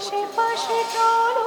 আশেপাশে চলো।